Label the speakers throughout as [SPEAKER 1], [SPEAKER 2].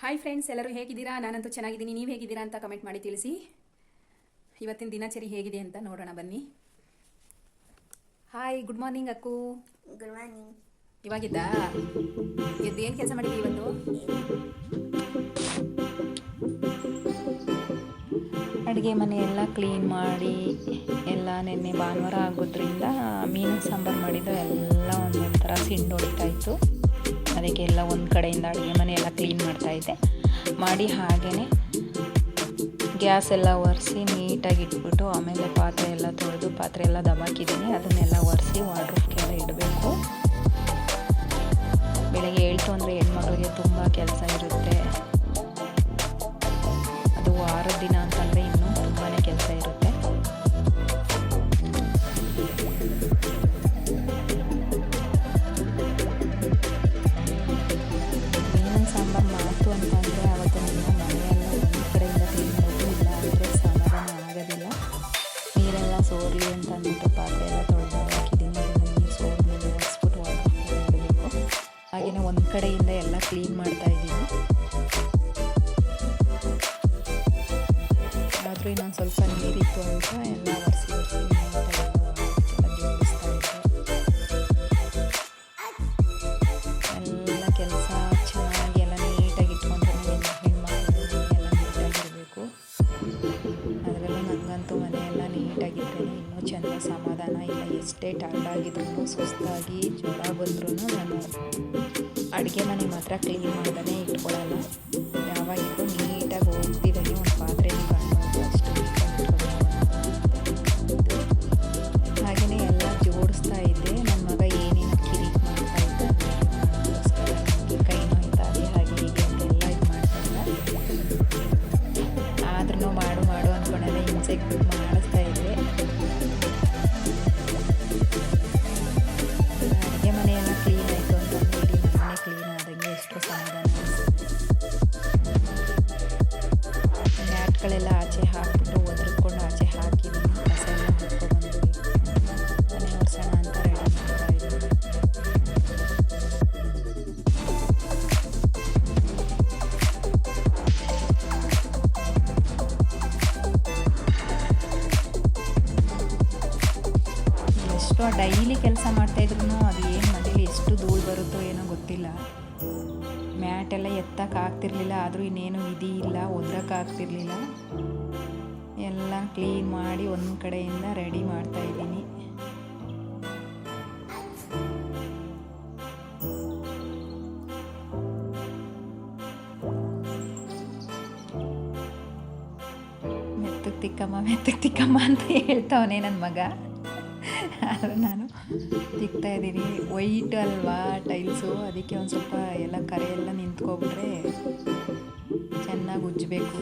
[SPEAKER 1] Hi friends ಎಲ್ಲರೂ ಹೇಗಿದ್ದೀರಾ? ನಾನಂತೂ ಚೆನ್ನಾಗಿದ್ದೀನಿ. ನೀವು ಹೇಗಿದ್ದೀರಾ ಅಂತ ಕಮೆಂಟ್ ಮಾಡಿ ತಿಳಿಸಿ. ಇವತ್ತಿನ ದಿನಚರಿ ಹೇಗಿದೆ ಅಂತ ನೋಡೋಣ ಬನ್ನಿ. Hi good morning Akku.
[SPEAKER 2] Good morning
[SPEAKER 1] ಇವಾಗಿದ್ದಾ? ಏನು ಕೆಲಸ ಮಾಡಿದ್ವಿ ಇವತ್ತು? ಅಡುಗೆ ಮನೆ ಎಲ್ಲ ಕ್ಲೀನ್ ಮಾಡಿ ಎಲ್ಲ ನಿನ್ನೆ ಭಾನುವಾರ ಆಗೋದ್ರಿಂದ ಮೀನು ಸಾಂಬಾರು ಮಾಡಿದ್ದು ಎಲ್ಲ ಒಂದೊಂಥರ ಸಿಂಡು ಹೊಡಿತಾ ಅದಕ್ಕೆಲ್ಲ ಒಂದು ಕಡೆಯಿಂದ ಅಡುಗೆ ಮನೆ ಎಲ್ಲ ಕ್ಲೀನ್ ಮಾಡ್ತಾಯಿದ್ದೆ ಮಾಡಿ ಹಾಗೆಯೇ ಗ್ಯಾಸ್ ಎಲ್ಲ ಒರೆಸಿ ನೀಟಾಗಿ ಇಟ್ಬಿಟ್ಟು ಆಮೇಲೆ ಪಾತ್ರೆ ಎಲ್ಲ ತೊಳೆದು ಪಾತ್ರೆ ಎಲ್ಲ ದಬಾಕಿದ್ದೀನಿ. ಅದನ್ನೆಲ್ಲ ಒರೆಸಿ ವಾಡ್ರೂಮ್ಗೆಲ್ಲ ಇಡಬೇಕು. ಬೆಳಗ್ಗೆ ಹೇಳ್ತು ಅಂದರೆ ಹೆಣ್ಮಕ್ಳಿಗೆ ತುಂಬ ಕೆಲಸ ಇರುತ್ತೆ. ಅದು ವಾರದ ದಿನ ಅಂತಂದರೆ ಇನ್ನೂ ತುಂಬಾ ಕೆಲಸ ಇರುತ್ತೆ. ಕಡೆಯಿಂದ ಎಲ್ಲ ಕ್ಲೀನ್ ಮಾಡ್ತಾ ಇದ್ದೀನಿ. ಆದರೂ ಇನ್ನೊಂದು ಸ್ವಲ್ಪ ನೀರಿತ್ತು ಅಂತ ಎಲ್ಲ ಒರೆಸಿ ಒರೆಸಿ ಇದ್ದೆ. ಎಲ್ಲ ಕೆಲಸ ಚೆನ್ನಾಗಿ ಎಲ್ಲ ನೀಟಾಗಿ ಇಟ್ಕೊಂಡ್ರೆ ಹೆಣ್ಮಕ್ಳು ಎಲ್ಲ ನೀಟಾಗಿರಬೇಕು ಅದರಲ್ಲೂ ನನಗಂತೂ ಮನೆಯೆಲ್ಲ ನೀಟಾಗಿದ್ದರೆ ಇನ್ನೂ ಚೆಂದ ಸಮಾಧಾನ ಇಲ್ಲ. ಎಷ್ಟೇ ಟೈರ್ಡ್ ಸುಸ್ತಾಗಿ ಜ್ವರ ಬಂದ್ರೂ ನಾನು ಅಡುಗೆ ಮನೆ ಮಾತ್ರ ಕ್ಲೀನ್ ಮಾಡದೇ ಇಟ್ಕೊಳ್ಳಲ್ಲ ಎಷ್ಟೋ ಡೈಲಿ ಕೆಲಸ ಮಾಡ್ತಾಯಿದ್ರು ಅದು ಏನು ಮನೇಲಿ ಎಷ್ಟು ಧೂಳು ಬರುತ್ತೋ ಏನೋ ಗೊತ್ತಿಲ್ಲ. ಮ್ಯಾಟೆಲ್ಲ ಎತ್ತಕ್ಕೆ ಆಗ್ತಿರ್ಲಿಲ್ಲ, ಆದರೂ ಇನ್ನೇನು ವಿಧಿ ಇಲ್ಲ ಒದ್ರಕ್ಕಾಗ್ತಿರ್ಲಿಲ್ಲ ಎಲ್ಲ ಕ್ಲೀನ್ ಮಾಡಿ ಒಂದು ಕಡೆಯಿಂದ ರೆಡಿ ಮಾಡ್ತಾ ಇದ್ದೀನಿ. ಮೆತ್ತಗೆ ತಿಕ್ಕಮ್ಮ ಮೆತ್ತಗೆ ತಿಕ್ಕಮ್ಮ ಅಂತ ಹೇಳ್ತಾವನೆ ನನ್ನ ಮಗ. ಆದ್ರೆ ನಾನು ತಿಕ್ತಾ ಇದ್ದೀನಿ. ವೈಟ್ ಅಲ್ವಾ ಟೈಲ್ಸು ಅದಕ್ಕೆ ಒಂದು ಸ್ವಲ್ಪ ಎಲ್ಲ ಕರೆಯೆಲ್ಲ ನಿಂತ್ಕೊಬಿಟ್ರೆ ಚೆನ್ನಾಗಿ ಉಜ್ಜಬೇಕು.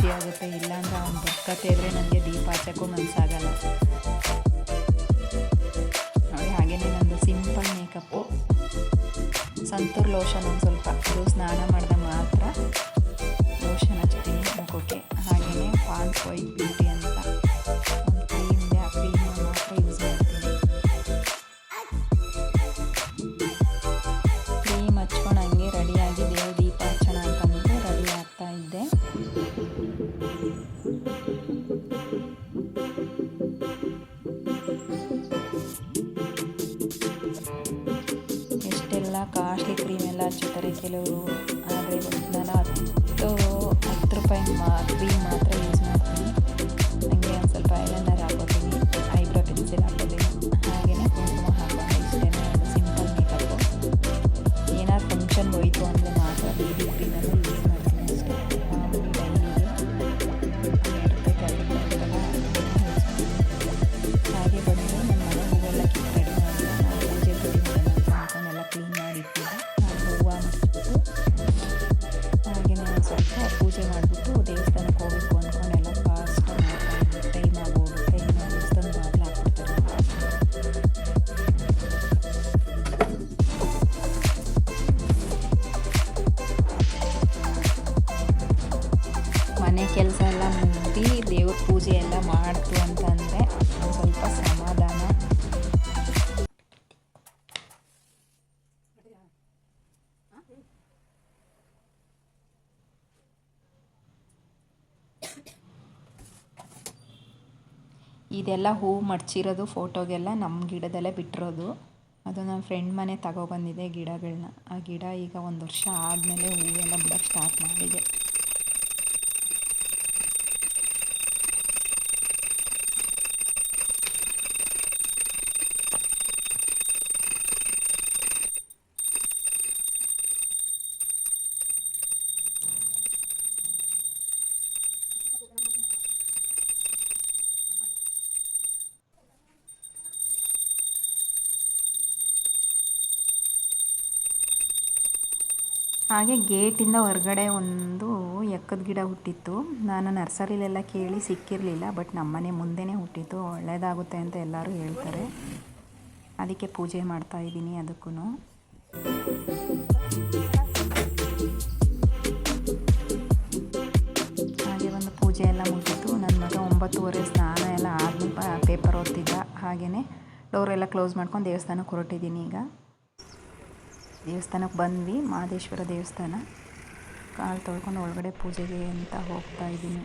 [SPEAKER 1] ಒಂದು ಸ್ವಲ್ಪ ಖುಷಿ ಆಗುತ್ತೆ ಇಲ್ಲಾಂದ್ರೆ ಅವ್ನು ಬರ್ಕತ್ತೆ ಇದ್ರೆ ನನಗೆ ದೀಪ ಹಚ್ಚಕ್ಕೂ ಮನಸ್ಸಾಗಲ್ಲ ನೋಡಿ ಹಾಗೆಯೇ ನಂದು ಸಿಂಪಲ್ ಮೇಕಪ್ಪು ಸಂತೂರ್ ಲೋಷನ್ ಒಂದು ಸ್ವಲ್ಪ. ಅದು ಸ್ನಾನ ಮಾಡಿದ ಮಾತ್ರ. ಲೋಷನ್ ಹಚ್ತೀನಿ. ಮುಖಕ್ಕೆ ಹಾಗೆಯೇ ಪಾನ್ಸ್ ವೈಟ್ ಬ್ಯೂಟಿ ಅಂತ. ಎಷ್ಟೆಲ್ಲ ಕಾಸ್ಟ್ಲಿ ಕ್ರೀಮ್ ಎಲ್ಲ ಹಚ್ಚುತ್ತಾರೆ ಕೆಲವರು ಆದರೆ ನಾನು ಹತ್ತು ಹತ್ತು ರೂಪಾಯಿ ಮಾ ಕ್ರೀಮ್ ಮಾತ್ರ ಯೂಸ್ ಮಾಡ್ತೀನಿ ನನಗೆ ಒಂದು ಸ್ವಲ್ಪ ಐಲೈನರ್ ಇದೆಲ್ಲ ಹೂ ಮಡ್ಚಿರೋದು ಫೋಟೋಗೆಲ್ಲ ನಮ್ಮ ಗಿಡದಲ್ಲೇ ಬಿಟ್ಟಿರೋದು. ಅದು ನನ್ನ ಫ್ರೆಂಡ್ ಮನೆ ತಗೊಬಂದಿದೆ ಗಿಡಗಳನ್ನ ಆ ಗಿಡ ಈಗ ಒಂದು ವರ್ಷ ಆದಮೇಲೆ ಹೂವೆಲ್ಲ ಬಿಡೋಕ್ಕೆ ಸ್ಟಾರ್ಟ್ ಮಾಡಿದೆ. ಹಾಗೆ ಗೇಟಿಂದ ಹೊರಗಡೆ ಒಂದು ಎಕ್ಕದ ಗಿಡ ಹುಟ್ಟಿತ್ತು. ನಾನು ನರ್ಸರಿಲೆಲ್ಲ ಕೇಳಿ ಸಿಕ್ಕಿರಲಿಲ್ಲ, ಬಟ್ ನಮ್ಮನೆ ಮುಂದೆನೇ ಹುಟ್ಟಿತ್ತು. ಒಳ್ಳೆಯದಾಗುತ್ತೆ ಅಂತ ಎಲ್ಲರೂ ಹೇಳ್ತಾರೆ. ಅದಕ್ಕೆ ಪೂಜೆ ಮಾಡ್ತಾ ಇದ್ದೀನಿ ಅದಕ್ಕೂ ಹಾಗೆ ಒಂದು ಪೂಜೆ ಎಲ್ಲ ಮುಗಿತು. ನನ್ನ ಮಗ ಒಂಬತ್ತುವರೆ ಸ್ನಾನ ಎಲ್ಲ ಆದ್ಮೇಲೆ ಪೇಪರ್ ಓದ್ತಿದ್ದ ಹಾಗೆಯೇ ಡೋರೆಲ್ಲ ಕ್ಲೋಸ್ ಮಾಡ್ಕೊಂಡು ದೇವಸ್ಥಾನಕ್ಕೆ ಹೊರಟಿದ್ದೀನಿ ಈಗ. ದೇವಸ್ಥಾನಕ್ಕೆ ಬಂದ್ವಿ, ಮಹದೇಶ್ವರ ದೇವಸ್ಥಾನ. ಕಾಲು ತೊಳ್ಕೊಂಡು ಒಳಗಡೆ ಪೂಜೆಗೆ ಅಂತ ಹೋಗ್ತಾ ಇದ್ದೀನಿ.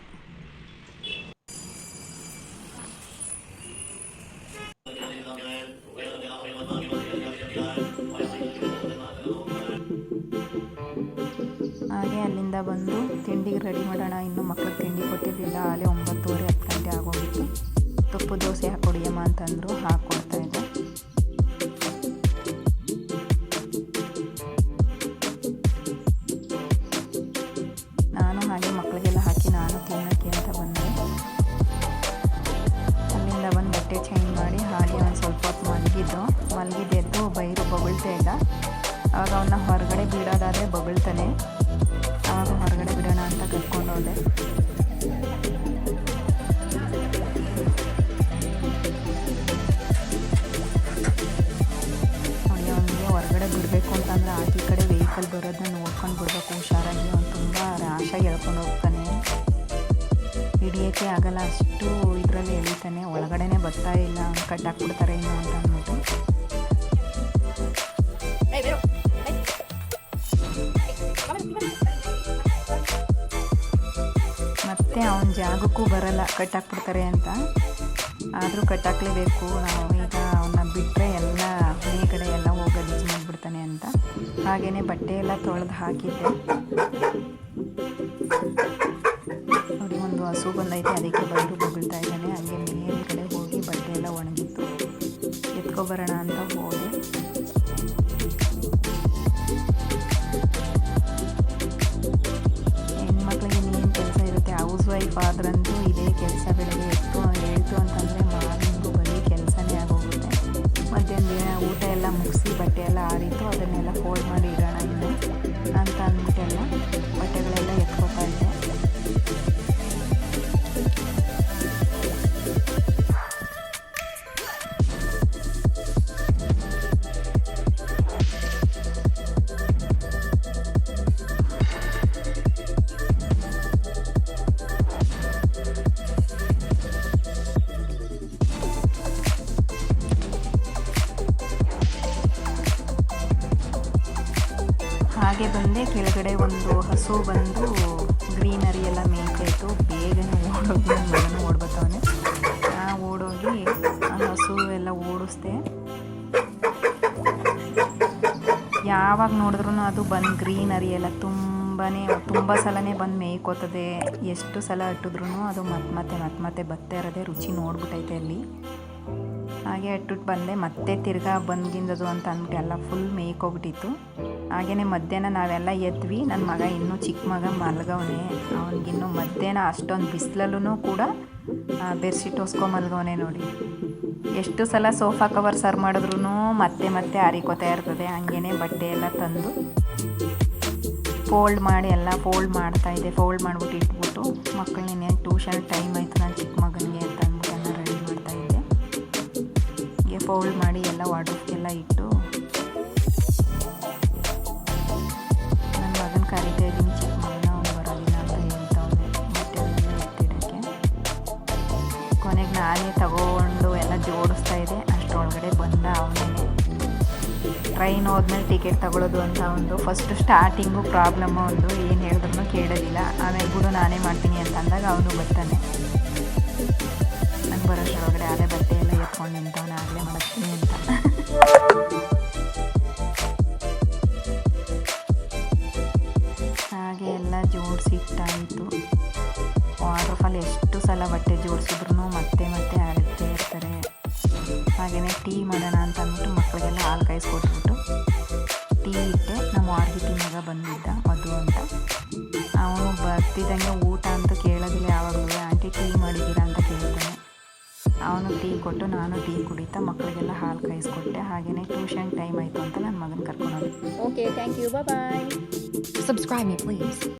[SPEAKER 1] ಹಾಗೆ ಅಲ್ಲಿಂದ ಬಂದು ತಿಂಡಿಗೆ ರೆಡಿ ಮಾಡೋಣ. ಇನ್ನು ಮಕ್ಕಳಿಗೆ ತಿಂಡಿ ಕೊಟ್ಟಿರಲಿಲ್ಲ. ಆಲೇ ಒಂಬತ್ತುವರೆ, ಹತ್ತು ಗಂಟೆ ಆಗೋಗಿತ್ತು. ತುಪ್ಪು ದೋಸೆ ಹಾಕ್ಕೊಡಿಯಮ್ಮ ಅಂತಂದರು. ಹಾಕ್ಕೊಡ್ತಾ ಬರೋದನ್ನ ನೋಡ್ಕೊಂಡು ಬಿಡಬೇಕು ಹುಷಾರಾಗಿ ಅವ್ನು ತುಂಬ ರಾಶಾಗಿ ಹೇಳ್ಕೊಂಡು ಹೋಗ್ತಾನೆ. ಹಿಡಿಯೋಕ್ಕೆ ಆಗಲ್ಲ ಅಷ್ಟು ಇದರಲ್ಲಿ ಎಳಿತಾನೆ. ಒಳಗಡೆನೇ ಬರ್ತಾ ಇಲ್ಲ ಕಟ್ಟಾಕ್ಬಿಡ್ತಾರೆ ಏನು ಅಂತ ಅಂದ್ಬಿಟ್ಟು. ಮತ್ತೆ ಅವನ ಜಾಗಕ್ಕೂ ಬರಲ್ಲ ಕಟ್ಟಾಕ್ಬಿಡ್ತಾರೆ ಅಂತ. ಆದರೂ ಕಟ್ಟಾಕ್ಲೇಬೇಕು. ನಾವು ಈಗ ಅವನ್ನ ಬಿಟ್ಟರೆ ಎಲ್ಲ ಹಾಗೆಯೇ ಬಟ್ಟೆ ಎಲ್ಲ ತೊಳೆದು ಹಾಕಿದ್ದೆ. ನೋಡಿ, ಒಂದು ಹಸು ಬಂದೈತೆ, ಅದಕ್ಕೆ ಬಂದು ಬೊಗಳ್ತಾ ಇದ್ದಾನೆ. ಹಾಗೆ ಮೇಲ್ಗಡೆ ಹೋಗಿ ಬಟ್ಟೆ ಎಲ್ಲ ಒಣಗಿತ್ತು. ಎತ್ಕೊಬರೋಣ ಅಂತ ಹಾಗೆ ಬಂದೆ. ಕೆಳಗಡೆ ಒಂದು ಹಸು ಬಂದು ಗ್ರೀನರಿ ಎಲ್ಲ ಮೇಯ್ತಾಯಿತ್ತು. ಬೇಗನೆ ಓಡೋಗಿ ಮಗನ ಓಡ್ಬತ್ತವನೆ. ಓಡೋಗಿ ಆ ಹಸು ಎಲ್ಲ ಓಡಿಸ್ದೆ. ಯಾವಾಗ ನೋಡಿದ್ರು ಅದು ಬಂದು ಗ್ರೀನರಿ ಎಲ್ಲ ತುಂಬಾ ತುಂಬ ಸಲನೇ ಬಂದು ಮೇಯ್ಕೋತದೆ. ಎಷ್ಟು ಸಲ ಅಟ್ಟಿದ್ರು ಅದು ಮತ್ತೆ ಮತ್ತೆ ಮತ್ತೆ ಮತ್ತೆ ಬತ್ತೇ ಇರೋದೆ ರುಚಿ ನೋಡ್ಬಿಟ್ಟೈತೆ ಅಲ್ಲಿ. ಹಾಗೆ ಅಟ್ಟುಟ್ಟು ಬಂದೆ. ಮತ್ತೆ ತಿರ್ಗಾ ಬಂದಿಂದದು ಅಂತ ಅಂದ್ಬಿಟ್ಟು ಎಲ್ಲ ಫುಲ್ ಮೇಯ್ಕೋಗ್ಬಿಟ್ಟಿತ್ತು. ಹಾಗೆಯೇ ಮಧ್ಯಾಹ್ನ ನಾವೆಲ್ಲ ಎದ್ವಿ. ನನ್ನ ಮಗ ಇನ್ನೂ ಚಿಕ್ಕ ಮಗ ಮಲ್ಗವನೆ. ಅವನಿಗಿನ್ನೂ ಮಧ್ಯಾಹ್ನ ಅಷ್ಟೊಂದು ಬಿಸಿಲಲ್ಲೂ ಕೂಡ ಬೆಡ್ಶೀಟ್ ಹೊಸ್ಕೊ ಮಲ್ಗವನೆ ನೋಡಿ. ಎಷ್ಟು ಸಲ ಸೋಫಾ ಕವರ್ ಸರ್ವ್ ಮಾಡಿದ್ರು ಮತ್ತೆ ಮತ್ತೆ ಆರಿಕೋತಾ ಇರ್ತದೆ. ಹಂಗೇನೆ ಬಟ್ಟೆ ಎಲ್ಲ ತಂದು ಫೋಲ್ಡ್ ಮಾಡಿ ಎಲ್ಲ ಫೋಲ್ಡ್ ಮಾಡ್ತಾಯಿದ್ದೆ ಫೋಲ್ಡ್ ಮಾಡಿಬಿಟ್ಟು ಇಟ್ಬಿಟ್ಟು ಮಕ್ಕಳು ಇನ್ನೇನು ಟ್ಯೂಷನ್ ಟೈಮ್ ಆಯಿತು. ನಾನು ಚಿಕ್ಕ ಮಗನಿಗೆ ಅಂತ ಅಂದ್ಬಿಟ್ಟು ಎಲ್ಲ ರೆಡಿ ಮಾಡ್ತಾಯಿದ್ದೆ ಹೀಗೆ ಫೋಲ್ಡ್ ಮಾಡಿ ಎಲ್ಲ ವಾರ್ಡ್ರೋಬ್ಗೆಲ್ಲ ಇಟ್ಟು ಹೋದ್ಮೇಲೆ ಟಿಕೆಟ್ ತಗೊಳ್ಳೋದು ಅಂತ ಒಂದು ಫಸ್ಟ್ ಸ್ಟಾರ್ಟಿಂಗು ಪ್ರಾಬ್ಲಮ್ಮು ಒಂದು ಏನು ಹೇಳಿದ್ರು ಕೇಳೋದಿಲ್ಲ ಆಮೇಲೆ ಬಿಡು ನಾನೇ ಮಾಡ್ತೀನಿ ಅಂತ ಅಂದಾಗ ಅವನು ಬರ್ತಾನೆ. ನಂಗೆ ಬರೋಷ್ಟರೊಳಗಡೆ ಅದೇ ಬಟ್ಟೆ ಎಲ್ಲ ಎತ್ಕೊಂಡು ನಿಂತವನು, ಆಗಲೇ ಮಾಡ್ತೀನಿ ಅಂತ. ಹಾಗೆ ಎಲ್ಲ ಜೋಡಿಸಿಟ್ಟಾಯಿತು ವಾಟರ್ಫಾಲ್ ಎಷ್ಟು ಸಲ ಬಟ್ಟೆ ಜೋಡಿಸಿದ್ರು ಮತ್ತೆ ಮತ್ತೆ ಆಡುತ್ತೇ ಇರ್ತಾರೆ. ಹಾಗೆಯೇ ಟೀ ಮಾಡೋಣ ಅಂತ ಅಂದ್ಬಿಟ್ಟು ಮಕ್ಕಳಿಗೆಲ್ಲ ಹಾಲು ಕಾಯಿಸ್ಕೊಟ್ಬಿಟ್ಟು ಬರ್ತಿದ್ದಂಗೆ ಊಟ ಅಂತ ಕೇಳೋದಿಲ್ಲ ಯಾವಾಗಲೂ ಆಂಟಿ ಟೀ ಮಾಡಿದ್ದೀರಾ ಅಂತ ಕೇಳ್ತಾನೆ ಅವನು ಟೀ ಕೊಟ್ಟು ನಾನು ಟೀ ಕುಡಿತಾ ಮಕ್ಕಳಿಗೆಲ್ಲ ಹಾಲು ಕಾಯಿಸ್ಕೊಟ್ಟೆ ಹಾಗೆಯೇ ಟ್ಯೂಷನ್ ಟೈಮ್ ಆಯಿತು ಅಂತ ನನ್ನ ಮಗನ ಕರ್ಕೊಂಡು
[SPEAKER 2] okay thank you bye
[SPEAKER 3] subscribe. Me please.